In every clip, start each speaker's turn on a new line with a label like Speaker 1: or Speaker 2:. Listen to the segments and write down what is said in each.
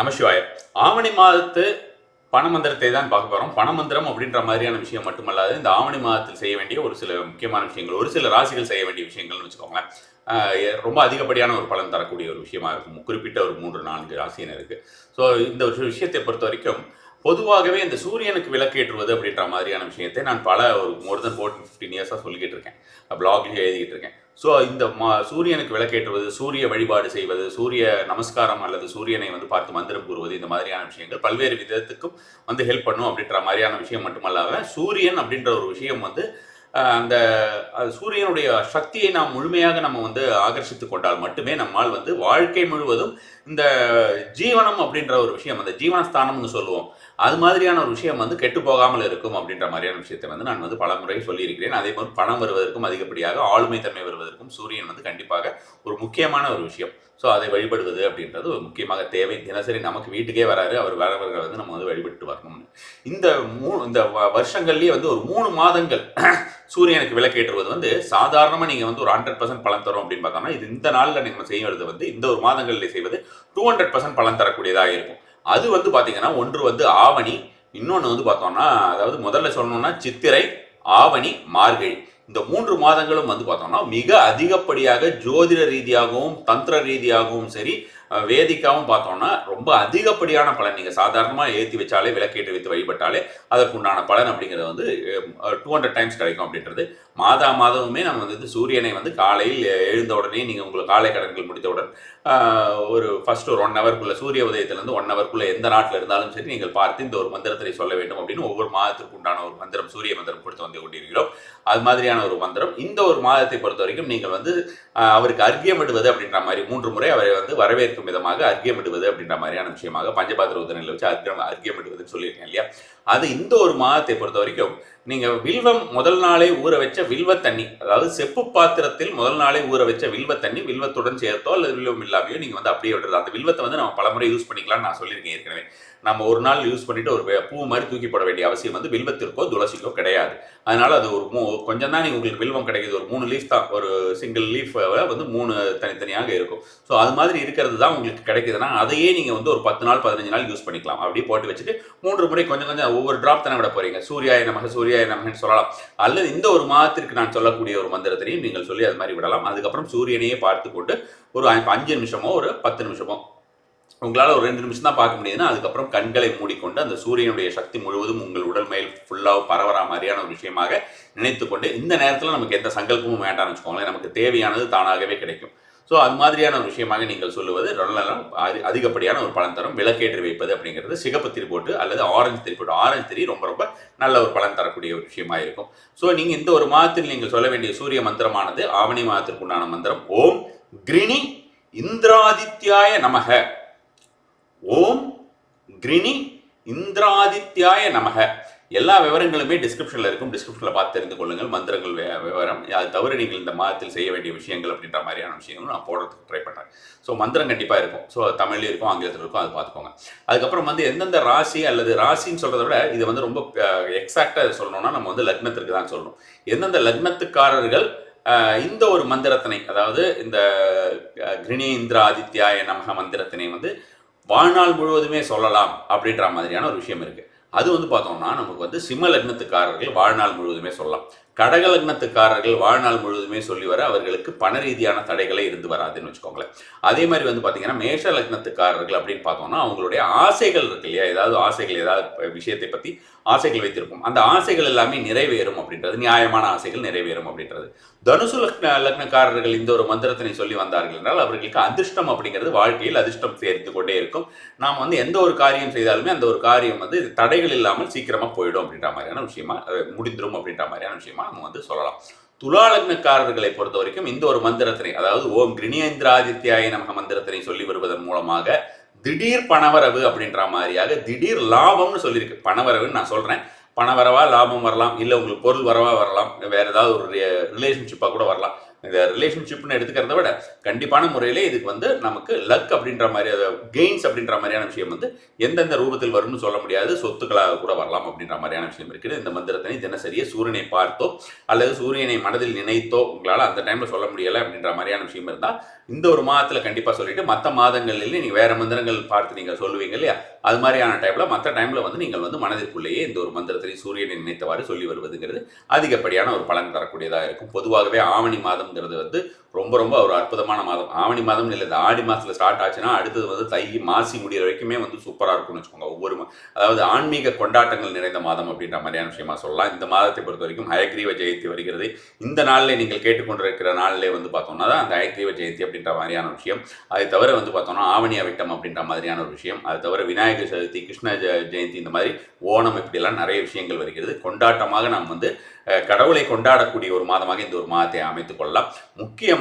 Speaker 1: நமசிவாய. ஆவணி மாதத்து பணமந்திரத்தை தான் பார்க்க போகிறோம் பணமந்திரம் அப்படின்ற மாதிரியான விஷயம் மட்டுமல்லாது இந்த ஆவணி மாதத்தில் செய்ய வேண்டிய ஒரு சில முக்கியமான விஷயங்கள் ஒரு சில ராசிகள் செய்ய வேண்டிய விஷயங்கள்னு வச்சுக்கோங்களேன். ரொம்ப அதிகப்படியான ஒரு பலன் தரக்கூடிய ஒரு விஷயமா இருக்கும். குறிப்பிட்ட ஒரு மூன்று நான்கு ராசியினருக்கு. ஸோ இந்த ஒரு விஷயத்தை பொறுத்த வரைக்கும் பொதுவாகவே இந்த சூரியனுக்கு விளக்கேற்றுவது அப்படின்ற மாதிரியான விஷயத்தை நான் பல ஒரு மோர் தென் ஃபோர்டீன் ஃபிஃப்டீன் இயர்ஸாக சொல்லிக்கிட்டு இருக்கேன். பிளாக்லேயும் எழுதிக்கிட்டு இருக்கேன். ஸோ இந்த மா சூரியனுக்கு விளக்கேற்றுவது சூரிய வழிபாடு செய்வது சூரிய நமஸ்காரம் அல்லது சூரியனை வந்து பார்த்து மந்திரம் கூறுவது இந்த மாதிரியான விஷயங்கள் பல்வேறு விதத்துக்கும் வந்து ஹெல்ப் பண்ணும் அப்படின்ற மாதிரியான விஷயம் மட்டுமல்லாமல் சூரியன் அப்படின்ற ஒரு விஷயம் வந்து அந்த அது சூரியனுடைய சக்தியை நாம் முழுமையாக நம்ம வந்து ஆகர்ஷித்து கொண்டால் மட்டுமே நம்மால் வந்து வாழ்க்கை முழுவதும் இந்த ஜீவனம் அப்படின்ற ஒரு விஷயம் அந்த ஜீவனஸ்தானம்னு சொல்லுவோம் அது மாதிரியான ஒரு விஷயம் வந்து கெட்டு போகாமல் இருக்கும் அப்படின்ற மாதிரியான விஷயத்தை வந்து நான் வந்து பல முறை சொல்லியிருக்கிறேன். அதே மாதிரி பணம் வருவதற்கும் அதிகப்படியாக ஆளுமை தன்மை வருவதற்கும் சூரியன் வந்து கண்டிப்பாக ஒரு முக்கியமான ஒரு விஷயம். ஸோ அதை வழிபடுவது அப்படின்றது ஒரு முக்கியமாக தேவை. தினசரி நமக்கு வீட்டுக்கே வராரு. அவர் வரவர்களை வந்து நம்ம வந்து வழிபட்டு வரணும்னு. இந்த மூணு இந்த வருஷங்கள்லேயே வந்து ஒரு மூணு மாதங்கள் சூரியனுக்கு விளக்கேற்றுவது வந்து சாதாரணமாக நீங்கள் வந்து ஒரு ஹண்ட்ரட் பர்சன்ட் பலன் தரும் அப்படின்னு பார்த்தோம்னா இது இந்த நாளில் நீங்கள் செய்வது வந்து இந்த ஒரு மாதங்களில் செய்வது டூ ஹண்ட்ரட் பர்சன்ட் பலன் தரக்கூடியதாக இருக்கும். அது வந்து பார்த்தீங்கன்னா ஒன்று வந்து ஆவணி இன்னொன்று வந்து பார்த்தோம்னா அதாவது முதல்ல சொல்லணும்னா சித்திரை ஆவணி மார்கழி. இந்த மூன்று மாதங்களும் வந்து பார்த்தோம்னா மிக அதிகப்படியாக ஜோதிட ரீதியாகவும் தந்திர ரீதியாகவும் சரி வேதிக்காவும் பார்த்தோம்னா ரொம்ப அதிகப்படியான பலன். நீங்கள் சாதாரணமாக ஏற்றி வச்சாலே விளக்கேற்றி வைத்து வழிபட்டாலே அதற்குண்டான பலன் அப்படிங்கிறது வந்து டூ ஹண்ட்ரட் டைம்ஸ் கிடைக்கும் அப்படின்றது. மாதா மாதமுமே நம்ம வந்து சூரியனை வந்து காலையில் எழுந்த உடனே நீங்கள் உங்களுக்கு காலை கடன்கள் முடித்தவுடன் ஒரு ஃபர்ஸ்ட் ஒரு ஒன் ஹவர்க்குள்ள சூரிய உதயத்திலிருந்து ஒன் ஹவர்க்குள்ளே எந்த நாட்டில் இருந்தாலும் சரி நீங்கள் பார்த்து இந்த ஒரு மந்திரத்தை சொல்ல வேண்டும் அப்படின்னு ஒவ்வொரு மாதத்திற்கு உண்டான ஒரு மந்திரம் சூரிய மந்திரம் கொடுத்து வந்து கொண்டிருக்கிறோம். அது மாதிரியான ஒரு மந்திரம். இந்த ஒரு மாதத்தை பொறுத்த வரைக்கும் நீங்கள் வந்து அவருக்கு அர்க்கியமிடுவது அப்படின்ற மாதிரி மூன்று முறை அவரை வந்து வரவேற்கும் விதமாக அர்க்கியமிடுவது அப்படின்ற மாதிரியான விஷயமாக பஞ்சபாத்திர உதனையில் வச்சு அர்க்கியம் அர்க்கியமிடுவதுன்னு சொல்லியிருக்கேன் இல்லையா? அது இந்த ஒரு மாதத்தை பொறுத்த வரைக்கும் நீங்கள் வில்வம் முதல் நாளே ஊற வச்ச வில்வ தண்ணி அதாவது செப்பு பாத்திரத்தில் முதல் நாளே ஊற வச்ச வில்வ தண்ணி வில்வத்துடன் சேர்த்தோ அல்லது வில்வம் இல்லாமையோ நீங்கள் வந்து அப்படியே விடுறது அந்த வில்வத்தை வந்து நம்ம பலமுறை யூஸ் பண்ணிக்கலாம்னு நான் சொல்லியிருக்கேன் ஏற்கனவே. நம்ம ஒரு நாள் யூஸ் பண்ணிட்டு ஒரு பூ மாதிரி தூக்கி போட வேண்டிய அவசியம் வந்து வில்வத்திற்கோ துளசிக்கோ கிடையாது. அதனால அது ஒரு மூ கொஞ்சம் தான் உங்களுக்கு வில்வம் கிடைக்கிது. ஒரு மூணு லீஃப் தான். ஒரு சிங்கிள் லீஃப் வந்து மூணு தனித்தனியாக இருக்கும். ஸோ அது மாதிரி இருக்கிறது தான் உங்களுக்கு கிடைக்குதுன்னா அதையே நீங்கள் வந்து ஒரு பத்து நாள் பதினஞ்சு நாள் யூஸ் பண்ணிக்கலாம். அப்படியே போட்டு வச்சுட்டு மூன்று முறை கொஞ்சம் கொஞ்சம் ஒவ்வொரு ட்ராப் தானே விட போறீங்க. சூரியாய நமக சூர்யாய நமகன்னு சொல்லலாம். அல்லது இந்த ஒரு மாதத்திற்கு நான் சொல்லக்கூடிய ஒரு மந்திரத்தினையும் நீங்கள் சொல்லி அது மாதிரி விடலாம். அதுக்கப்புறம் சூரியனையே பார்த்து கொண்டு ஒரு அஞ்சு நிமிஷமோ ஒரு பத்து நிமிஷமோ உங்களால் ஒரு ரெண்டு நிமிஷம் தான் பார்க்க முடியுதுன்னா அதுக்கப்புறம் கண்களை மூடிக்கொண்டு அந்த சூரியனுடைய சக்தி முழுவதும் உங்கள் உடல் மேல் ஃபுல்லாக பரவற மாதிரியான ஒரு விஷயமாக நினைத்துக்கொண்டு இந்த நேரத்தில் நமக்கு எந்த சங்கல்பமும் வேண்டாம்னு வச்சுக்கோங்களேன். நமக்கு தேவையானது தானாகவே கிடைக்கும். ஸோ அது மாதிரியான ஒரு விஷயமாக நீங்கள் சொல்லுவது நல்ல அதிகப்படியான ஒரு பலன் தரும். விளக்கேற்றி வைப்பது அப்படிங்கிறது சிகப்பு திரி போட்டு அல்லது ஆரஞ்சு திரி போட்டு ஆரஞ்சு திரி ரொம்ப ரொம்ப நல்ல ஒரு பலன் தரக்கூடிய ஒரு விஷயமாக இருக்கும். ஸோ நீங்கள் இந்த ஒரு மாதத்தில் நீங்கள் சொல்ல வேண்டிய சூரிய மந்திரமானது ஆவணி மாதத்திற்கு உண்டான மந்திரம். ஓம் கிரினி இந்திராதித்யாய நமக. ஓம் கிரினி இந்திராதித்யாய நமக. எல்லா விவரங்களுமே டிஸ்கிரிப்ஷனில் இருக்கும். டிஸ்கிரிப்ஷனில் பார்த்து தெரிந்து கொள்ளுங்கள். மந்திரங்கள் விவரம். அது தவிர நீங்கள் இந்த மாதத்தில் செய்ய வேண்டிய விஷயங்கள் அப்படின்ற மாதிரியான விஷயங்களும் நான் போடுறதுக்கு ட்ரை பண்ணுறேன் ஸோ மந்திரம் கண்டிப்பாக இருக்கும். ஸோ தமிழ்லையும் இருக்கும் ஆங்கிலத்தில் இருக்கும். அது பார்த்துக்கோங்க. அதுக்கப்புறம் வந்து எந்தெந்த ராசி அல்லது ராசின்னு சொல்கிறத விட இது வந்து ரொம்ப எக்ஸாக்டாக சொல்லணும்னா நம்ம வந்து லக்னத்திற்கு தான் சொல்லணும். எந்தெந்த லக்னத்துக்காரர்கள் இந்த ஒரு மந்திரத்தினை அதாவது இந்த அஹ், கிரிணி இந்திர ஆதித்யாய நமக மந்திரத்தினை வந்து வாழ்நாள் முழுவதுமே சொல்லலாம் அப்படின்ற மாதிரியான ஒரு விஷயம் இருக்குது அது வந்து பார்த்தோம்னா நமக்கு வந்து சிம்ம லக்னத்துக்காரர்கள் வாழ்நாள் முழுவதுமே சொல்லலாம். கடக லக்னத்துக்காரர்கள் வாழ்நாள் முழுவதுமே சொல்லி வர அவர்களுக்கு பண ரீதியான தடைகளே இருந்து வராதுன்னு வச்சுக்கோங்களேன். அதே மாதிரி வந்து பார்த்தீங்கன்னா மேஷ லக்னத்துக்காரர்கள் அப்படின்னு பார்த்தோம்னா அவங்களுடைய ஆசைகள் இருக்கு இல்லையா? ஏதாவது ஆசைகள் ஏதாவது விஷயத்தை பற்றி ஆசைகள் வைத்திருக்கும். அந்த ஆசைகள் எல்லாமே நிறைவேறும் அப்படின்றது நியாயமான ஆசைகள் நிறைவேறும் அப்படின்றது. தனுசு லக்ன லக்னக்காரர்கள் இந்த ஒரு மந்திரத்தினை சொல்லி வந்தார்கள் என்றால் அவர்களுக்கு அதிர்ஷ்டம் அப்படிங்கிறது வாழ்க்கையில் அதிர்ஷ்டம் சேர்த்து கொண்டே இருக்கும். நாம் வந்து எந்த ஒரு காரியம் செய்தாலுமே அந்த ஒரு காரியம் வந்து தடைகள் இல்லாமல் சீக்கிரமாக போயிடும் அப்படின்ற மாதிரியான விஷயமா முடிந்துடும் அப்படின்ற மாதிரியான விஷயமா நம்ம வந்து சொல்லலாம். துலாலக்னக்காரர்களை பொறுத்த வரைக்கும் இந்த ஒரு மந்திரத்தினை அதாவது ஓம் கிரிணியேந்திராதித்யாய நமக மந்திரத்தினை சொல்லி வருவதன் மூலமாக திடீர் பணவரவு அப்படின்ற மாதிரியாக திடீர் லாபம்னு சொல்லியிருக்கு. பணவரவுன்னு நான் சொல்றேன். பணவரவா லாபம் வரலாம். இல்லை உங்களுக்கு பொருள் வரவா வரலாம். வேற ஏதாவது ஒரு ரிலேஷன்ஷிப்பாக கூட வரலாம். இந்த ரிலேஷன்ஷிப்னு எடுத்துக்கிறத விட கண்டிப்பான முறையிலே இதுக்கு வந்து நமக்கு லக் அப்படின்ற மாதிரி அதை கெயின்ஸ் அப்படின்ற மாதிரியான விஷயம் வந்து எந்தெந்த ரூபத்தில் வரும்னு சொல்ல முடியாது. சொத்துக்களாக கூட வரலாம் அப்படின்ற மாதிரியான விஷயம் இருக்குது. இந்த மந்திரத்தினை தினசரியே சூரியனை பார்த்தோ அல்லது சூரியனை மனதில் நினைத்தோ உங்களால் அந்த டைமில் சொல்ல முடியலை அப்படின்ற மாதிரியான விஷயம் இருந்தால் இந்த ஒரு மாதத்தில் கண்டிப்பாக சொல்லிட்டு மற்ற மாதங்களில் நீங்கள் வேறு மந்திரங்கள் பார்த்து நீங்கள் சொல்லுவீங்க இல்லையா? அது மாதிரியான டைமில் மற்ற டைமில் வந்து நீங்கள் வந்து மனதிற்குள்ளேயே இந்த ஒரு மந்திரத்தினை சூரியனை நினைத்தவாறு சொல்லி வருவதுங்கிறது அதிகப்படியான ஒரு பலன் தரக்கூடியதாக இருக்கும். பொதுவாகவே ஆவணி மாதம் மாதம்ங்கிறது வந்து ரொம்ப ரொம்ப ஒரு அற்புதமான மாதம். ஆவணி மாதம் இல்லை இந்த ஆடி மாதத்தில் ஸ்டார்ட் ஆச்சுன்னா அடுத்தது வந்து தை மாசி முடிகிற வரைக்குமே வந்து சூப்பராக இருக்கும்னு வச்சுக்கோங்க. ஒவ்வொரு அதாவது ஆன்மீக கொண்டாட்டங்கள் நிறைந்த மாதம் அப்படின்ற மாதிரியான விஷயமா சொல்லலாம். இந்த மாதத்தை பொறுத்த வரைக்கும் ஹயக்ரீவ ஜெயந்தி வருகிறது. இந்த நாளில் நீங்கள் கேட்டுக்கொண்டிருக்கிற நாளிலே வந்து பார்த்தோம்னா தான் அந்த ஹயக்ரீவ ஜெயந்தி அப்படின்ற மாதிரியான விஷயம். அதை தவிர வந்து பார்த்தோம்னா ஆவணி அவிட்டம் அப்படின்ற மாதிரியான ஒரு விஷயம். அது தவிர விநாயகர் சதுர்த்தி கிருஷ்ண ஜெயந்தி இந்த மாதிரி ஓணம் இப்படியெல்லாம் நிறைய விஷயங்கள் வருகிறது. கொண்டாட்டமாக நாம் வந்து கடவுளை கொண்டாடக்கூடிய ஒரு மாதமாக இந்த ஒரு மாதத்தை அமைத்துக் கொள்ளலாம். முக்கியமாக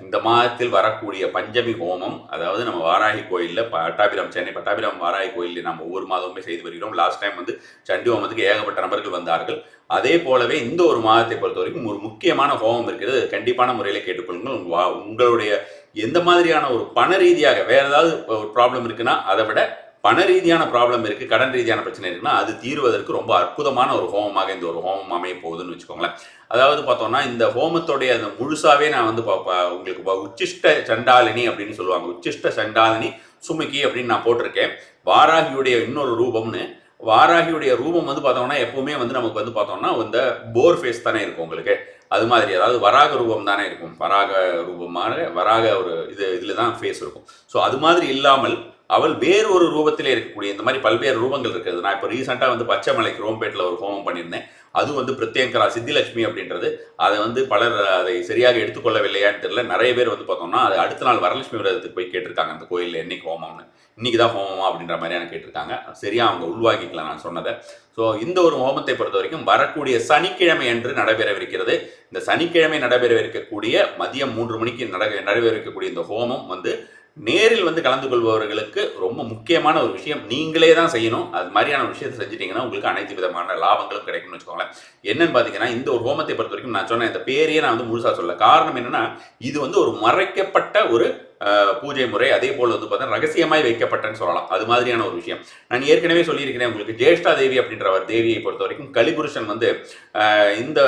Speaker 1: இந்த மாதத்தில் வரக்கூடிய பஞ்சமி ஹோமம் அதாவது நம்ம வாராகி கோயிலில் பட்டாபிராம் சென்னை பட்டாபிராம் வாராகி கோயிலில் நம்ம ஒவ்வொரு மாதமுமே செய்து வருகிறோம். லாஸ்ட் டைம் வந்து சண்டி ஹோமத்துக்கு ஏகப்பட்ட நபர்கள் வந்தார்கள். அதே போலவே இந்த ஒரு மாதத்தை பொறுத்த வரைக்கும் ஒரு முக்கியமான ஹோமம் இருக்கிறது. கண்டிப்பான முறையில் கேட்டுக்கொள்ளுங்கள். வா- உங்களுடைய எந்த மாதிரியான ஒரு பண ரீதியாக வேறு ஏதாவது ஒரு ப்ராப்ளம் இருக்குன்னா அதை விட பண ரீதியான ப்ராப்ளம் இருக்குது கடன் ரீதியான பிரச்சனை இருக்குன்னா அது தீர்வதற்கு ரொம்ப அற்புதமான ஒரு ஹோமமாக இந்த ஒரு ஹோமம் அமைய போகுதுன்னு வச்சுக்கோங்களேன். அதாவது பார்த்தோம்னா இந்த ஹோமத்தோடைய அந்த முழுசாவே நான் வந்து உங்களுக்கு உச்சிஷ்ட சண்டாலினி அப்படின்னு சொல்லுவாங்க. உச்சிஷ்ட சண்டாலினி சுமுக்கி அப்படின்னு நான் போட்டிருக்கேன். வாராகியுடைய இன்னொரு ரூபம்னு வாராகியுடைய ரூபம் வந்து பார்த்தோம்னா எப்பவுமே வந்து நமக்கு வந்து பார்த்தோம்னா இந்த போர் ஃபேஸ் தானே இருக்கும் உங்களுக்கு. அது மாதிரி அதாவது வராக ரூபம் தானே இருக்கும். வராக ரூபமாக வராக ஒரு இது இதில் தான் ஃபேஸ் இருக்கும். ஸோ அது மாதிரி இல்லாமல் அவள் வேறு ஒரு ரூபத்திலே இருக்கக்கூடிய இந்த மாதிரி பல்வேறு ரூபங்கள் இருக்குது நான் இப்போ ரீசெண்டாக வந்து பச்சைமலைக்கு ரோம்பேட்டில் ஒரு ஹோமம் பண்ணியிருந்தேன். அது வந்து பிரத்யங்கரா சித்திலட்சுமி அப்படின்றது. அதை வந்து பலர் அதை சரியாக எடுத்துக்கொள்ளவில்லையான்னு தெரியல. நிறைய பேர் வந்து பார்த்தோம்னா அது அடுத்த நாள் வரலட்சுமி விரதத்துக்கு போய் கேட்டிருக்காங்க. அந்த கோயிலில் என்னைக்கு ஹோமம்னு. இன்னைக்கு தான் ஹோமமா அப்படின்ற மாதிரியான கேட்டிருக்காங்க. சரியாக அவங்க உள்வாங்கிக்கலாம் நான் சொன்னதை. ஸோ இந்த ஒரு ஹோமத்தை பொறுத்த வரைக்கும் வரக்கூடிய சனிக்கிழமை என்று நடைபெறவிருக்கிறது. இந்த சனிக்கிழமை நடைபெறவிருக்கக்கூடிய மதியம் மூன்று மணிக்கு நட நடைபெறவிருக்கக்கூடிய இந்த ஹோமம் வந்து நேரில் வந்து கலந்து கொள்பவர்களுக்கு ரொம்ப முக்கியமான ஒரு விஷயம் நீங்களே தான் செய்யணும். அது மாதிரியான ஒரு விஷயத்தை செஞ்சிட்டிங்கன்னா உங்களுக்கு அனைத்து விதமான லாபங்களும் கிடைக்கும்னு வச்சுக்கோங்களேன். என்னன்னு பார்த்தீங்கன்னா இந்த ஒரு ஹோமத்தை பொறுத்த வரைக்கும் நான் சொன்ன இந்த பேரையே நான் வந்து முழுசாக சொல்ல காரணம் என்னன்னா இது வந்து ஒரு மறைக்கப்பட்ட ஒரு பூஜை முறை. அதே போல் வந்து பார்த்தா ரகசியமாய் வைக்கப்பட்டன்னு சொல்லலாம். அது மாதிரியான ஒரு விஷயம். நான் ஏற்கனவே சொல்லியிருக்கிறேன் உங்களுக்கு ஜேஷ்டா தேவி அப்படின்ற ஒரு தேவியை பொறுத்த வரைக்கும் கலிபுருஷன் வந்து இந்த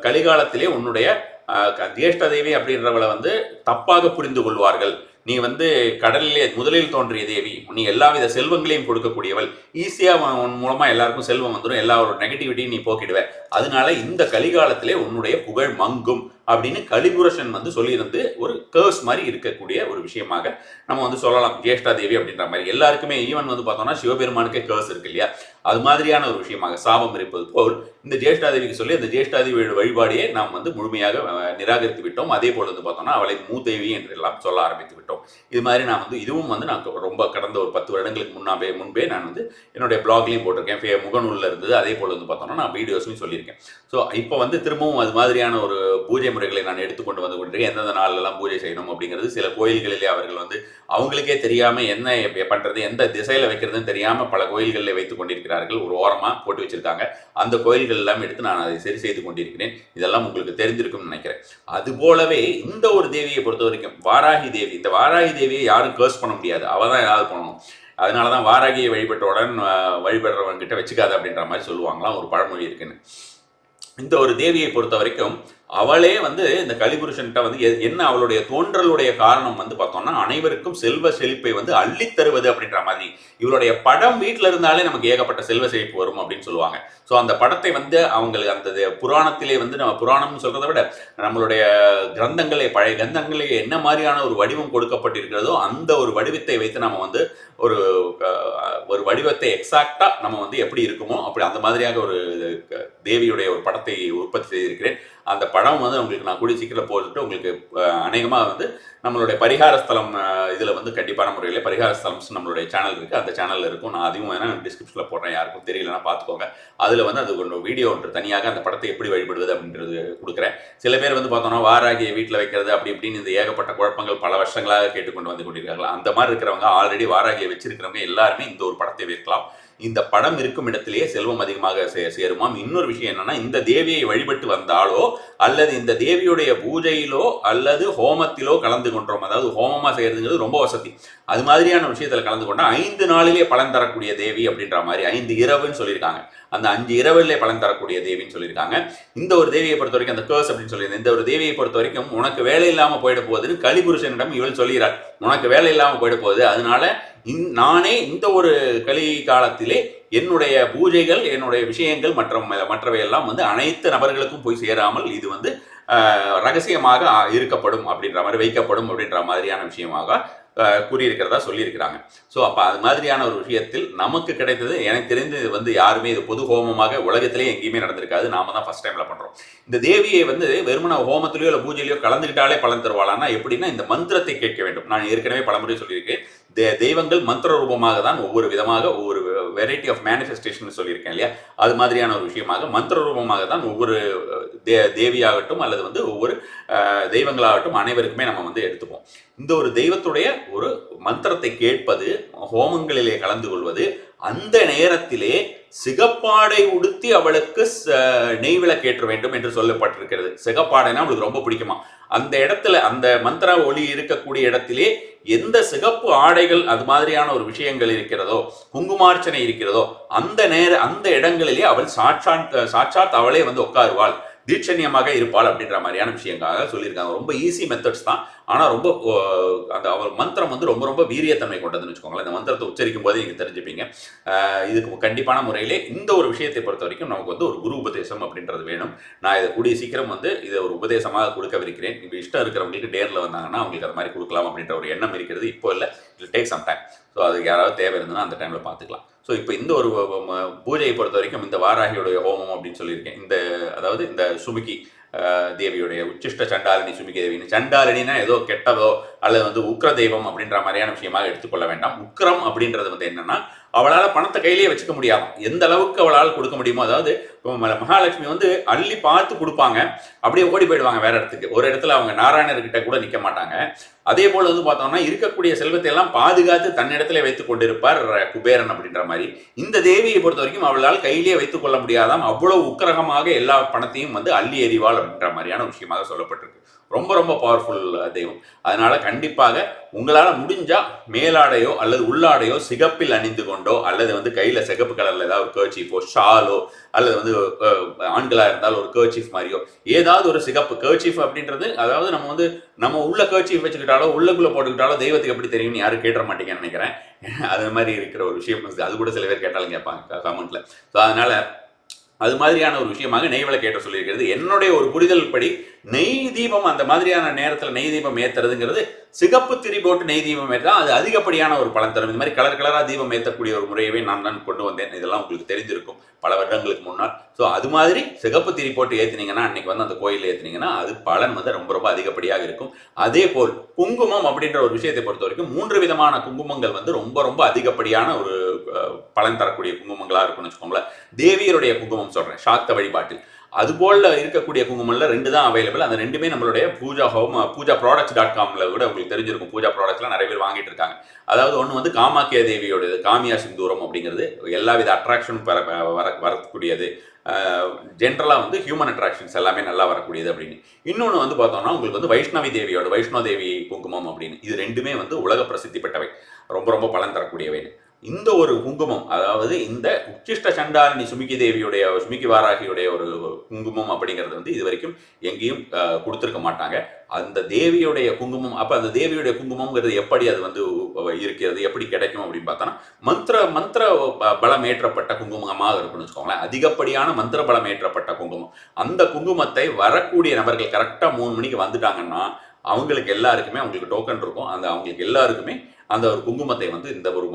Speaker 1: கலிகாலத்திலே உன்னுடைய க- ஜேஷ்டா தேவி அப்படின்றவளை வந்து தப்பாக புரிந்து கொள்வார்கள். நீ வந்து கடலிலே முதலில் தோன்றிய தேவி நீ எல்லாவித செல்வங்களையும் கொடுக்கக்கூடியவள். ஈஸியா உன் மூலமாக மூலமா எல்லாருக்கும் செல்வம் வந்துடும் எல்லா ஒரு நெகட்டிவிட்டியும் நீ போக்கிடுவ. அதனால இந்த கலிகாலத்திலே உன்னுடைய புகழ் மங்கும். அப்படின்னு கலிபுரஷன் வந்து சொல்லியிருந்து ஒரு கேர்ஸ் மாதிரி இருக்கக்கூடிய ஒரு விஷயமாக நம்ம வந்து சொல்லலாம். ஜேஷ்டா தேவி அப்படின்ற மாதிரி எல்லாருக்குமே ஈவன் வந்து பார்த்தோம்னா சிவபெருமானுக்கே கேர்ஸ் இருக்கு இல்லையா? அது மாதிரியான ஒரு விஷயமாக சாபம் இருப்பது போல் இந்த ஜேஷ்டா தேவிக்கு சொல்லி அந்த ஜேஷ்டாதேவியோட வழிபாடையே நாம் வந்து முழுமையாக நிராகரித்து விட்டோம். அதே போல் வந்து பார்த்தோம்னா அவளை மூதேவி என்று எல்லாம் சொல்ல ஆரம்பித்து விட்டோம். இது மாதிரி நான் வந்து இதுவும் வந்து நான் ரொம்ப கடந்த ஒரு பத்து வருடங்களுக்கு முன்னாவே முன்பே நான் வந்து என்னுடைய பிளாக்லையும் போட்டிருக்கேன். ஃபே- இருந்தது. அதே போல் வந்து பார்த்தோம்னா நான் வீடியோஸ்லையும் சொல்லியிருக்கேன். ஸோ இப்போ வந்து திரும்பவும் அது மாதிரியான ஒரு பூஜை முறைகளை நான் எடுத்துக்கொண்டு வந்து கொண்டிருக்கேன். எந்தெந்த நாளெல்லாம் பூஜை செய்யணும் அப்படிங்கிறது சில கோயில்களிலே அவர்கள் வந்து அவங்களுக்கே தெரியாமல் என்ன பண்ணுறது எந்த திசையில் வைக்கிறதுன்னு தெரியாமல் பல கோயில்களில் வைத்து கொண்டிருக்கிறார்கள். ஒரு ஓரமாக போட்டு வச்சிருக்காங்க. அந்த கோயில்கள் எல்லாம் எடுத்து நான் அதை சரி செய்து கொண்டிருக்கிறேன். இதெல்லாம் உங்களுக்கு தெரிஞ்சிருக்கும்னு நினைக்கிறேன். அது போலவே இந்த ஒரு தேவியை பொறுத்த வரைக்கும் வாராகி தேவி இந்த வாராகி தேவியை யாரும் கேர்ஸ் பண்ண முடியாது. அவள் தான் ஏதாவது பண்ணணும். அதனால தான் வாராகியை வழிபட்டவுடன் வழிபடுறவங்க கிட்ட வச்சுக்காது அப்படின்ற மாதிரி சொல்லுவாங்களாம். ஒரு பழமொழி இருக்குன்னு. இந்த ஒரு தேவியை பொறுத்த வரைக்கும் அவளே வந்து இந்த கலிபுருஷன்கிட்ட வந்து எ- என்ன அவளுடைய தோன்றலுடைய காரணம் வந்து பார்த்தோம்னா அனைவருக்கும் செல்வ செழிப்பை வந்து அள்ளித் தருவது அப்படின்ற மாதிரி. இவளுடைய படம் வீட்டில் இருந்தாலே நமக்கு ஏகப்பட்ட செல்வ செழிப்பு வரும் அப்படின்னு சொல்லுவாங்க. ஸோ அந்த படத்தை வந்து அவங்களுக்கு அந்த இது புராணத்திலே வந்து நம்ம புராணம்னு சொல்றதை விட நம்மளுடைய கிரந்தங்களே பழைய கிரந்தங்களே என்ன மாதிரியான ஒரு வடிவம் கொடுக்கப்பட்டிருக்கிறதோ அந்த ஒரு வடிவத்தை வைத்து நம்ம வந்து ஒரு ஒரு வடிவத்தை எக்ஸாக்டா நம்ம வந்து எப்படி இருக்குமோ அப்படி அந்த மாதிரியாக ஒரு தேவியுடைய ஒரு படத்தை உற்பத்தி செய்திருக்கிறேன். அந்த படம் வந்து உங்களுக்கு நான் கூடிய சீக்கிரம் போட்டுட்டு உங்களுக்கு அநேகமாக வந்து நம்மளுடைய பரிகார ஸ்தலம் இதில் வந்து கண்டிப்பான முறையில் பரிகார ஸ்தலம்ஸ் நம்மளுடைய சேனல் இருக்குது அந்த சேனலில் இருக்கும். நான் அதையும் வேணால் டிஸ்கிரிப்ஷனில் போடுறேன். யாருக்கும் தெரியலன்னா பார்த்துக்கோங்க. அதில் வந்து அது ஒன்று வீடியோ ஒன்று தனியாக அந்த படத்தை எப்படி வழிபடுவது அப்படின்றது கொடுக்குறேன். சில பேர் வந்து பார்த்தோம்னா வாராகியை வீட்டில் வைக்கிறது அப்படி இப்படின்னு இந்த ஏகப்பட்ட குழப்பங்கள் பல வருஷங்களாக கேட்டுக்கொண்டு வந்து கொண்டிருக்கார்கள் அந்த மாதிரி இருக்கிறவங்க ஆல்ரெடி வாராகியை வச்சிருக்கிறவங்க எல்லாருமே இந்த ஒரு படத்தை வைக்கலாம். இந்த படம் இருக்கும் இடத்திலேயே செல்வம் அதிகமாக சே- சேருமாம் இன்னொரு விஷயம் என்னன்னா இந்த தேவியை வழிபட்டு வந்தாலோ அல்லது இந்த தேவியுடைய பூஜையிலோ அல்லது ஹோமத்திலோ கலந்து கொண்டோம். அதாவது ஹோமமாக செய்யறதுங்கிறது ரொம்ப வசதி. அது மாதிரியான விஷயத்தில் கலந்து கொண்டா ஐந்து நாளிலே பலன் தரக்கூடிய தேவி அப்படின்ற மாதிரி ஐந்து இரவுன்னு சொல்லியிருக்காங்க. அந்த அஞ்சு இரவிலே பலன் தரக்கூடிய தேவின்னு சொல்லியிருக்காங்க. இந்த ஒரு தேவியை பொறுத்த வரைக்கும் அந்த கேர்ஸ் அப்படின்னு சொல்லி இந்த ஒரு தேவியை பொறுத்த வரைக்கும் உனக்கு வேலை இல்லாமல் போயிட போகுதுன்னு கலிபுருஷனிடம் இவள் சொல்கிறாள் உனக்கு வேலை இல்லாமல் போயிட போகுது அதனால நானே இந்த ஒரு கலி காலத்திலே என்னுடைய பூஜைகள் என்னுடைய விஷயங்கள் மற்ற மற்றவையெல்லாம் வந்து அனைத்து நபர்களுக்கும் போய் சேராமல் இது வந்து ரகசியமாக இருக்கப்படும் அப்படின்ற மாதிரி வைக்கப்படும் அப்படின்ற மாதிரியான விஷயமாக கூறியிருக்கிறதா சொல்லியிருக்கிறாங்க. ஸோ அப்போ அது மாதிரியான ஒரு விஷயத்தில் நமக்கு கிடைத்தது எனக்கு தெரிந்து வந்து யாருமே இது பொது ஹோமமாக உலகத்திலே எங்கேயுமே நடந்திருக்காது. நாம தான் ஃபர்ஸ்ட் டைமில் பண்ணுறோம் இந்த தேவியை வந்து வெறுமன ஹோமத்திலேயோ இல்லை பூஜையிலையோ கலந்துக்கிட்டாலே பலன் தருவாளான்னா எப்படின்னா இந்த மந்திரத்தை கேட்க வேண்டும். நான் ஏற்கனவே பலமுறை சொல்லியிருக்கேன். தே- தெய்வங்கள் மந்திர ரூபமாக தான் ஒவ்வொரு விதமாக ஒவ்வொரு வெரைட்டி ஆஃப் மேனிஃபெஸ்டேஷன் சொல்லியிருக்கேன் இல்லையா? அது மாதிரியான ஒரு விஷயமாக மந்திர ரூபமாக தான் ஒவ்வொரு தே தேவியாகட்டும் அல்லது வந்து ஒவ்வொரு தெய்வங்களாகட்டும் அனைவருக்குமே நம்ம வந்து எடுத்துப்போம். இந்த ஒரு தெய்வத்துடைய ஒரு மந்திரத்தை கேட்பது ஹோமங்களிலே கலந்து கொள்வது அந்த நேரத்திலே சிகப்பாடை உடுத்தி அவளுக்கு நெய்வில நெய் வேண்டும் என்று சொல்லப்பட்டிருக்கிறது. சிகப்பாடைனா அவளுக்கு ரொம்ப பிடிக்குமா? அந்த இடத்துல அந்த மந்திர ஒளி இருக்கக்கூடிய இடத்திலே எந்த சிகப்பு ஆடைகள் அது மாதிரியான ஒரு விஷயங்கள் இருக்கிறதோ குங்குமார்ச்சனை இருக்கிறதோ அந்த நேர அந்த இடங்களிலே அவள் சாட்சாத் சாட்சாத் அவளே வந்து உட்காருவாள். தீட்சண்யமாக இருப்பாள் அப்படின்ற மாதிரியான விஷயங்காக சொல்லியிருக்காங்க. ரொம்ப ஈஸி மெத்தட்ஸ் தான். ஆனால் ரொம்ப அந்த அவர் மந்திரம் வந்து ரொம்ப ரொம்ப வீரியத்தன்மை கொண்டதுன்னு வச்சுக்கோங்களேன். இந்த மந்திரத்தை உச்சரிக்கும் போதே நீங்கள் தெரிஞ்சுப்பீங்க. இதுக்கு கண்டிப்பான முறையிலே இந்த ஒரு விஷயத்தை பொறுத்த வரைக்கும் நமக்கு வந்து ஒரு குரு உபதேசம் அப்படின்றது வேணும். நான் இதை கூடிய சீக்கிரம் வந்து இதை ஒரு உபதேசமாக கொடுக்கவிருக்கிறேன். இப்போ இஷ்டம் இருக்கிறவங்களுக்கு டேரில் வந்தாங்கன்னா அவங்களுக்கு அது மாதிரி கொடுக்கலாம் அப்படின்ற ஒரு எண்ணம் இருக்கிறது இப்போ இல்லை. It take some time so அதுக்கு யாராவது தேவை இருந்ததுன்னா அந்த டைமில் பார்த்துக்கலாம். ஸோ இப்போ இந்த ஒரு பூஜையை பொறுத்த வரைக்கும் இந்த வாராகியுடைய ஹோமம் அப்படின்னு சொல்லியிருக்கேன். இந்த அதாவது இந்த சுமுகி தேவியுடைய உச்சிஷ்ட சண்டாலினி சுமிகி தேவின்னு. சண்டாலினா ஏதோ கெட்டதோ அல்லது வந்து உக்ர தெய்வம் அப்படின்ற மாதிரியான விஷயமாக எடுத்துக்கொள்ள வேண்டாம். உக்ரம் அப்படின்றது வந்து என்னன்னா அவளால் பணத்தை கையிலேயே வச்சுக்க முடியாது எந்த அளவுக்கு அவளால் கொடுக்க முடியுமோ அதாவது மகாலட்சுமி வந்து அள்ளி பார்த்து கொடுப்பாங்க. அப்படியே ஓடி போயிடுவாங்க வேற இடத்துக்கு. ஒரு இடத்துல அவங்க நாராயணர்கிட்ட கூட நிற்க மாட்டாங்க. அதே போல் வந்து பார்த்தோம்னா இருக்கக்கூடிய செல்வத்தை எல்லாம் பாதுகாத்து தன்னிடத்திலே வைத்துக் கொண்டிருப்பார் குபேரன் அப்படின்ற மாதிரி. இந்த தேவியை பொறுத்த வரைக்கும் அவளால் கையிலேயே வைத்துக் கொள்ள முடியாதாம். அவ்வளவு உக்கிரகமாக எல்லா பணத்தையும் வந்து அள்ளி எறிவாள் அப்படின்ற மாதிரியான விஷயமாக சொல்லப்பட்டிருக்கு. ரொம்ப ரொம்ப பவர்ஃபுல் தெய்வம். அதனால கண்டிப்பாக உங்களால் முடிஞ்சா மேலாடையோ அல்லது உள்ளாடையோ சிகப்பில் அணிந்து கொண்டோ அல்லது வந்து கையில் சிகப்பு கலரில் ஏதாவது ஒரு கேர்ச்சீஃபோ ஷாலோ அல்லது வந்து ஆண்களாக இருந்தால் ஒரு கேர்ச்சீஃப் மாதிரியோ ஏதாவது ஒரு சிகப்பு கேர்ச்சீஃப் அப்படின்றது அதாவது நம்ம வந்து நம்ம உள்ள கவச்சி வச்சுக்கிட்டாலோ உள்ளக்குள்ள போட்டுக்கிட்டாலோ தெய்வத்துக்கு எப்படி தெரியும்னு யாரும் கேட்டுற மாட்டீங்கன்னு நினைக்கிறேன். அது மாதிரி இருக்கிற ஒரு விஷயம். அது கூட சில பேர் கேட்டாலும் கேட்பாங்க கமெண்ட்ல ஸோ அதனால அது மாதிரியான ஒரு விஷயமாக நெய் விளக்கேற்ற சொல்லியிருக்கிறது. என்னுடைய ஒரு புரிதல் படி நெய் தீபம் அந்த மாதிரியான நேரத்தில் நெய் தீபம் ஏத்துறதுங்கிறது சிகப்பு திரி போட்டு நெய் தீபம் ஏற்றா அது அதிகப்படியான ஒரு பலன் தரும். இந்த மாதிரி கலர் கலராக தீபம் ஏற்றக்கூடிய ஒரு முறையவே நான் தான் கொண்டு வந்தேன். இதெல்லாம் உங்களுக்கு தெரிஞ்சிருக்கும் பல வருடங்களுக்கு முன்னால். ஸோ அது மாதிரி சிகப்பு திரி போட்டு ஏற்றினீங்கன்னா அன்னைக்கு வந்து அந்த கோயிலில் ஏற்றினீங்கன்னா அது பலன் வந்து ரொம்ப ரொம்ப அதிகப்படியாக இருக்கும். அதே போல் குங்குமம் அப்படின்ற ஒரு விஷயத்தை பொறுத்த வரைக்கும் மூன்று விதமான குங்குமங்கள் வந்து ரொம்ப ரொம்ப அதிகப்படியான ஒரு பலன் தரக்கூடிய குங்குமங்களாக இருக்கும்னு வச்சுக்கோங்களேன். தேவியருடைய குங்குமம் சொல்கிறேன் சாக்த வழிபாட்டில். அதுபோல் இருக்கக்கூடிய குங்குமம்ல ரெண்டு தான் அவைலபிள் அந்த ரெண்டுமே நம்மளுடைய Pooja home Pooja products dot காமில் கூட உங்களுக்கு தெரிஞ்சிருக்கும். பூஜா ப்ராடக்ட்ஸ்லாம் நிறைய பேர் வாங்கிட்டு இருக்காங்க. அதாவது ஒன்று வந்து காமாக்கிய தேவியோடது காமியா சிந்தூரம் அப்படிங்கிறது எல்லா வித அட்ராக்ஷனும் வர வர வரக்கூடியது. ஜென்ரலாக வந்து ஹியூமன் அட்ராக்ஷன்ஸ் எல்லாமே நல்லா வரக்கூடியது அப்படின்னு. இன்னொன்று வந்து பார்த்தோம்னா உங்களுக்கு வந்து வைஷ்ணவி தேவியோட வைஷ்ணோ தேவி குங்குமம் அப்படின்னு. இது ரெண்டுமே வந்து உலக பிரசித்தி பெற்றவை. ரொம்ப ரொம்ப பலன் தரக்கூடியவைன்னு. இந்த ஒரு குங்குமம் அதாவது இந்த உச்சிஷ்ட சண்டாலினி சுமிக்கி தேவியுடைய சுமிக்கி வாராகியுடைய ஒரு குங்குமம் அப்படிங்கிறது வந்து இது வரைக்கும் எங்கேயும் கொடுத்துருக்க மாட்டாங்க. அந்த தேவியுடைய குங்குமம் அப்போ அந்த தேவியுடைய குங்குமம்ங்கிறது எப்படி அது வந்து இருக்கிறது எப்படி கிடைக்கும் அப்படின்னு பார்த்தோன்னா மந்திர மந்திர பலமேற்றப்பட்ட பலம் ஏற்றப்பட்ட குங்குமமாக இருக்கும்னு வச்சுக்கோங்களேன். அதிகப்படியான மந்திர பலம் ஏற்றப்பட்ட குங்குமம். அந்த குங்குமத்தை வரக்கூடிய நபர்கள் கரெக்டாக மூணு மணிக்கு வந்துட்டாங்கன்னா அவங்களுக்கு எல்லாருக்குமே அவங்களுக்கு டோக்கன் இருக்கும். அந்த அவங்களுக்கு எல்லாருக்குமே அந்த ஒரு குங்குமத்தை வந்து இந்த ஒரு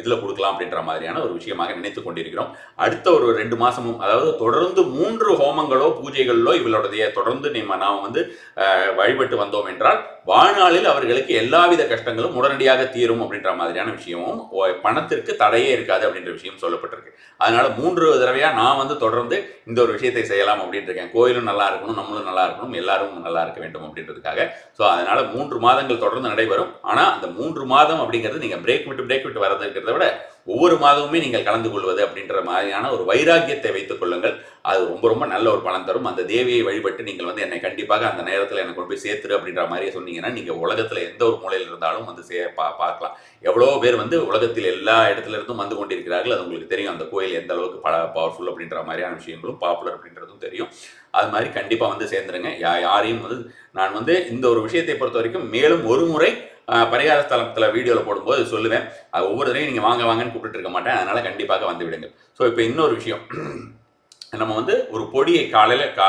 Speaker 1: இதில் கொடுக்கலாம் அப்படின்ற மாதிரியான ஒரு விஷயமாக நினைத்து கொண்டிருக்கிறோம். அடுத்த ஒரு ரெண்டு மாதமும் அதாவது தொடர்ந்து மூன்று ஹோமங்களோ பூஜைகளோ இவளுடைய தொடர்ந்து நம்ம நாம் வந்து வழிபட்டு வந்தோம் என்றால் வாழ்நாளில் அவர்களுக்கு எல்லாவித கஷ்டங்களும் உடனடியாக தீரும் அப்படின்ற மாதிரியான விஷயமும் பணத்திற்கு தடையே இருக்காது அப்படின்ற விஷயம் சொல்லப்பட்டிருக்கு. அதனால மூன்று தடவையாக நான் வந்து தொடர்ந்து இந்த ஒரு விஷயத்தை செய்யலாம் அப்படின்ட்டு இருக்கேன். கோயிலும் நல்லா இருக்கணும் நம்மளும் நல்லா இருக்கணும் எல்லாரும் நல்லா இருக்க வேண்டும் அப்படின்றதுக்காக. ஸோ அதனால மூன்று மாதங்கள் தொடர்ந்து நடைபெறும். ஆனால் அந்த மூன்று மாதம் அப்படிங்கிறது நீங்கள் பிரேக் விட்டு பிரேக் விட்டு வரதுங்கிறத விட ஒவ்வொரு மாதமுமே நீங்கள் கலந்து கொள்வது அப்படின்ற மாதிரியான ஒரு வைராக்கியத்தை வைத்துக் கொள்ளுங்கள். அது ரொம்ப ரொம்ப நல்ல ஒரு பலன் தரும். அந்த தேவியை வழிபட்டு நீங்கள் வந்து என்னை கண்டிப்பாக அந்த நேரத்தில் எனக்கு கொண்டு போய் சேர்த்துரு அப்படின்ற மாதிரியே சொன்னீங்கன்னா நீங்கள் உலகத்தில் எந்த ஒரு மூலையில் இருந்தாலும் வந்து சே பா பார்க்கலாம். எவ்வளோ பேர் வந்து உலகத்தில் எல்லா இடத்துல இருந்தும் வந்து கொண்டிருக்கிறார்கள். அது உங்களுக்கு தெரியும். அந்த கோயில் எந்த அளவுக்கு ப பவர்ஃபுல் அப்படின்ற மாதிரியான விஷயங்களும் பாப்புலர் அப்படின்றதும் தெரியும். அது மாதிரி கண்டிப்பாக வந்து சேர்ந்துருங்க. யா யாரையும் வந்து நான் வந்து இந்த ஒரு விஷயத்தை பொறுத்த வரைக்கும் மேலும் ஒரு முறை பரிகார ஸ்தலத்தில் வீடியோவில் போடும்போது சொல்லுவேன். அது ஒவ்வொரு நீங்கள் வாங்க வாங்கன்னு கூப்பிட்டு இருக்க மாட்டேன். அதனால் கண்டிப்பாக வந்து விடுங்க ஸோ இப்போ இன்னொரு விஷயம். நம்ம வந்து ஒரு பொடியை காலையில் க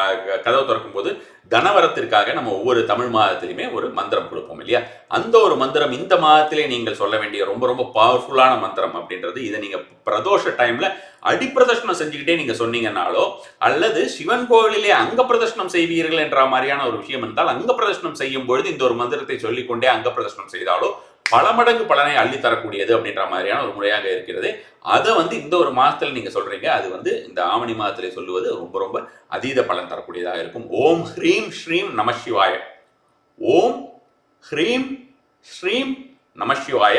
Speaker 1: கதவை திறக்கும் போது தனவரத்திற்காக நம்ம ஒவ்வொரு தமிழ் மாதத்திலையுமே ஒரு மந்திரம் கொடுப்போம் இல்லையா? அந்த ஒரு மந்திரம் இந்த மாதத்திலே நீங்கள் சொல்ல வேண்டிய ரொம்ப ரொம்ப பவர்ஃபுல்லான மந்திரம் அப்படின்றது இதை நீங்கள் பிரதோஷ டைமில் அடிப்பிரதர்ஷனம் செஞ்சுக்கிட்டே நீங்கள் சொன்னீங்கன்னாலோ அல்லது சிவன் கோவிலிலே அங்க பிரதர்ஷனம் செய்வீர்கள் என்ற மாதிரியான ஒரு விஷயம் இருந்தால் அங்க பிரதர்ஷனம் செய்யும் பொழுது இந்த ஒரு மந்திரத்தை சொல்லிக்கொண்டே அங்க பிரதர்ஷனம் செய்தாலோ பல மடங்கு பலனை அள்ளி தரக்கூடியது அப்படின்ற மாதிரியான ஒரு முறையாக இருக்கிறது. அதை வந்து இந்த ஒரு மாதத்தில் நீங்கள் சொல்கிறீங்க அது வந்து இந்த ஆவணி மாதத்திலே சொல்லுவது ரொம்ப ரொம்ப அதீத பலன் தரக்கூடியதாக இருக்கும். ஓம் ஹ்ரீம் ஸ்ரீம் நமசிவாய ஓம் ஹ்ரீம் ஸ்ரீம் நமசிவாய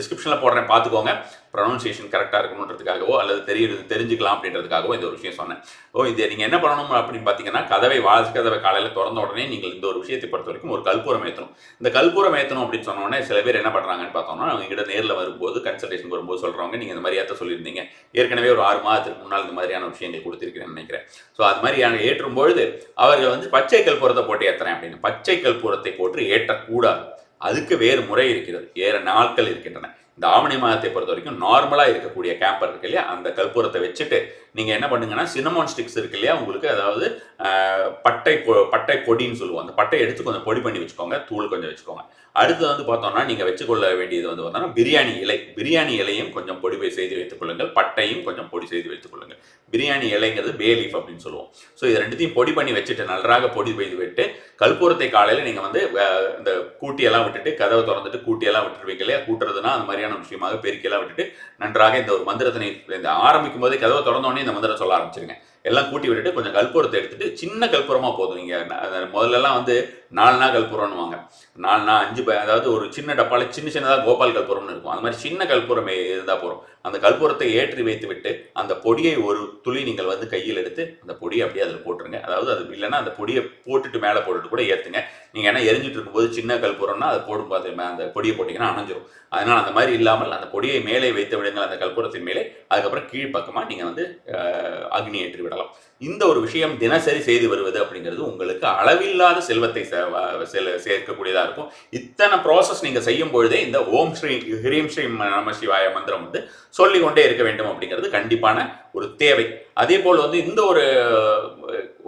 Speaker 1: டிஸ்கிரிப்ஷனில் போடுறேன் பார்த்துக்கோங்க. ப்ரொனவுன்சியேஷன் கரெக்டாக இருக்கணுன்றதுக்காகவோ அல்லது தெரியுது தெரிஞ்சுக்கலாம் அப்படின்றதுக்காகவோ இந்த ஒரு விஷயம் சொன்னேன். ஓ இது நீங்கள் என்ன பண்ணணும் அப்படின்னு பார்த்தீங்கன்னா கதவை வாசு கதவை காலையில் திறந்த உடனே நீங்கள் இந்த ஒரு விஷயத்தை பொறுத்த வரைக்கும் ஒரு கற்பூரம் ஏற்றணும் இந்த கல்பூரம் ஏற்றணும் அப்படின்னு சொன்ன உடனே சில பேர் என்ன பண்ணுறாங்கன்னு பார்த்தோம்னா அவங்க கிட்ட நேரில் வரும்போது கன்சல்டேஷன் வரும்போது சொல்கிறவங்க நீங்கள் இந்த மாதிரி ஏற்ற சொல்லியிருந்தீங்க. ஏற்கனவே ஒரு ஆறு மாதத்துக்கு முன்னால் இந்த மாதிரியான விஷயங்கள் கொடுத்துருக்கிறேன்னு நினைக்கிறேன். ஸோ அது மாதிரியான ஏற்றும் பொழுது அவர்கள் வந்து பச்சை கற்பூரத்தை போட்டு ஏற்றுறேன் அப்படின்னு. பச்சை கற்பூரத்தை போட்டு ஏற்றக்கூடாது. அதுக்கு வேறு முறை இருக்கிறது. வேறு நாட்கள் இருக்கின்றன. இந்த ஆவணி மாதத்தை பொறுத்த வரைக்கும் நார்மலாக இருக்கக்கூடிய கேம்பர் இருக்கு இல்லையா? அந்த கற்பூரத்தை வச்சுட்டு நீங்கள் என்ன பண்ணுங்கன்னா சினமான் ஸ்டிக்ஸ் இருக்கு இல்லையா உங்களுக்கு அதாவது பட்டை பட்டை கொடின்னு சொல்லுவோம். அந்த பட்டையை எடுத்து கொஞ்சம் பொடி பண்ணி வச்சுக்கோங்க தூள் கொஞ்சம் வச்சுக்கோங்க. அடுத்து வந்து பார்த்தோம்னா நீங்கள் வச்சுக்கொள்ள வேண்டியது வந்து பார்த்தோம்னா பிரியாணி இலை. பிரியாணி இலையும் கொஞ்சம் பொடி போய் செய்து வைத்துக் கொள்ளுங்கள். பட்டையும் கொஞ்சம் பொடி செய்து வைத்துக் கொள்ளுங்கள். பிரியாணி இலைங்கிறது பே லீஃப் அப்படின்னு சொல்லுவோம். ஸோ இது ரெண்டுத்தையும் பொடி பண்ணி வச்சுட்டு நன்றாக பொடி செய்து விட்டு கற்பூரத்தை காலையில் நீங்கள் வந்து இந்த கூட்டியெல்லாம் விட்டுட்டு கதவை திறந்துட்டு கூட்டியெல்லாம் விட்டுருவீங்க இல்லையா? கூட்டுறதுனா அந்த மாதிரியான விஷயமாக பெருக்கியெல்லாம் விட்டுட்டு நன்றாக இந்த ஒரு மந்திரத்தினை இந்த ஆரம்பிக்கும் போதே கதவை திறந்தோடனே உடனே இந்த மந்திரம் சொல்ல ஆரம்பிச்சிருங்க. எல்லாம் கூட்டி விட்டுட்டு கொஞ்சம் கற்பூரத்தை எடுத்துட்டு சின்ன கற்பூரமாக போதும். இங்கே முதல்லலாம் வந்து நாலு நாள் கற்பூரம்னுவாங்க. நாலு நாள் அஞ்சு ப- அதாவது ஒரு சின்ன டப்பாவில் சின்ன சின்னதாக கோபால் கற்பூரம்னு இருக்கும். அந்த மாதிரி சின்ன கற்பூரம் இருந்தால் போதும். அந்த கற்பூரத்தை ஏற்றி வைத்து விட்டு அந்த பொடியை ஒரு துளி நீங்கள் வந்து கையில் எடுத்து அந்த பொடியை அப்படியே அதில் போட்டுருங்க. அதாவது அது இல்லைன்னா அந்த பொடியை போட்டுட்டு மேலே போட்டுட்டு கூட ஏற்றுங்க நீங்கள் ஏன்னா எரிஞ்சிட்டு இருக்கும்போது சின்ன கற்பூரம்னா அதை போடும்போது அந்த பொடியை போட்டிங்கன்னா அணைஞ்சிரும். அதனால் அந்த மாதிரி இல்லாமல் அந்த பொடியை மேலே வைத்து விடுங்கள் அந்த கற்பூரத்தின் மேலே. அதுக்கப்புறம் கீழ்ப்பக்கமாக நீங்கள் வந்து அக்னி ஏற்றி விடலாம். இந்த ஒரு விஷயம் தினசரி செய்து வருவது அப்படிங்கிறது உங்களுக்கு அளவில்லாத செல்வத்தை சே- சேர்க்கக்கூடியதாக இருக்கும். இத்தனை ப்ராசஸ் நீங்கள் செய்யும் பொழுதே இந்த ஓம் ஸ்ரீ ஹிரீம் ஸ்ரீ நம சிவாய மந்திரம் வந்து சொல்லிக்கொண்டே இருக்க வேண்டும் அப்படிங்கிறது கண்டிப்பான ஒரு தேவை. அதே போல் வந்து இந்த ஒரு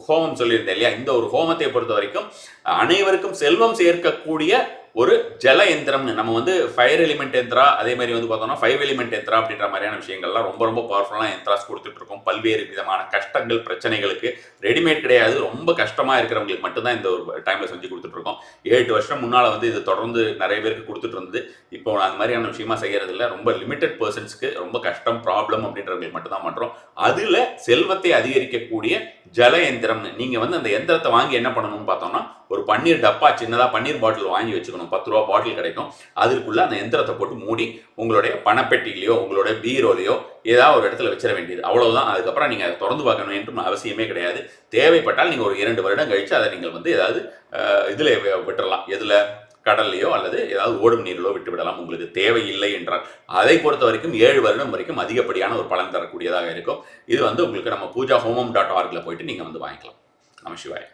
Speaker 1: ஹோமம் சொல்லியிருந்தேன் இல்லையா? இந்த ஒரு ஹோமத்தை பொறுத்த வரைக்கும் அனைவருக்கும் செல்வம் சேர்க்கக்கூடிய ஒரு ஜல எந்திரம்னு நம்ம வந்து ஃபயர் எலிமெண்ட் எந்திரா அதே மாதிரி வந்து பார்த்தோம்னா ஃபைவ் எலிமெண்ட் எந்திரா அப்படின்ற மாதிரியான விஷயங்கள்லாம் ரொம்ப ரொம்ப பவர்ஃபுல்லான எந்திராஸ் கொடுத்துட்டு இருக்கோம் பல்வேறு விதமான கஷ்டங்கள் பிரச்சனைகளுக்கு ரெடிமேட் கிடையாது. ரொம்ப கஷ்டமாக இருக்கிறவங்களுக்கு மட்டும்தான் இந்த ஒரு டைமில் செஞ்சு கொடுத்துட்ருக்கோம். ஏழு வருஷம் முன்னால் வந்து இது தொடர்ந்து நிறைய பேருக்கு கொடுத்துட்டு இருந்தது இப்போ அந்த மாதிரியான விஷயமா செய்கிறதில்ல ரொம்ப லிமிட்டட் பர்சன்ஸ்க்கு ரொம்ப கஷ்டம் ப்ராப்ளம் அப்படின்றவங்களுக்கு மட்டும்தான் பண்ணுறோம் அதில் செல்வத்தை அதிகரிக்கக்கூடிய ஜல எந்திரம் நீங்க வந்து அந்த எந்திரத்தை வாங்கி என்ன பண்ணணும்னு பார்த்தோம்னா ஒரு பன்னீர் டப்பா சின்னதாக பன்னீர் பாட்டில் வாங்கி வச்சுக்கணும். பத்து ரூபா பாட்டில் கிடைக்கும். அதற்குள்ள அந்த எந்திரத்தை போட்டு மூடி உங்களுடைய பணப்பெட்டிலையோ உங்களுடைய பீரோலையோ ஏதாவது ஒரு இடத்துல வச்சிட வேண்டியது. அவ்வளவுதான். அதுக்கப்புறம் நீங்க அதை திறந்து பார்க்கணும் என்றும் அவசியமே கிடையாது. தேவைப்பட்டால் நீங்க ஒரு இரண்டு வருடம் கழிச்சு அதை நீங்கள் வந்து ஏதாவது இதில் இதுல விட்டுறலாம். எதுல? கடல்லையோ அல்லது ஏதாவது ஓடும் நீரிலோ விட்டு விடலாம் உங்களுக்கு தேவையில்லை என்றால். அதை பொறுத்த வரைக்கும் ஏழு வருடம் வரைக்கும் அதிகப்படியான ஒரு பலன் தரக்கூடியதாக இருக்கும். இது வந்து உங்களுக்கு நம்ம பூஜா ஹோமம் டாட் ஆர்கில் போயிட்டு நீங்கள் வந்து வாங்கிக்கலாம். நம சிவாய்.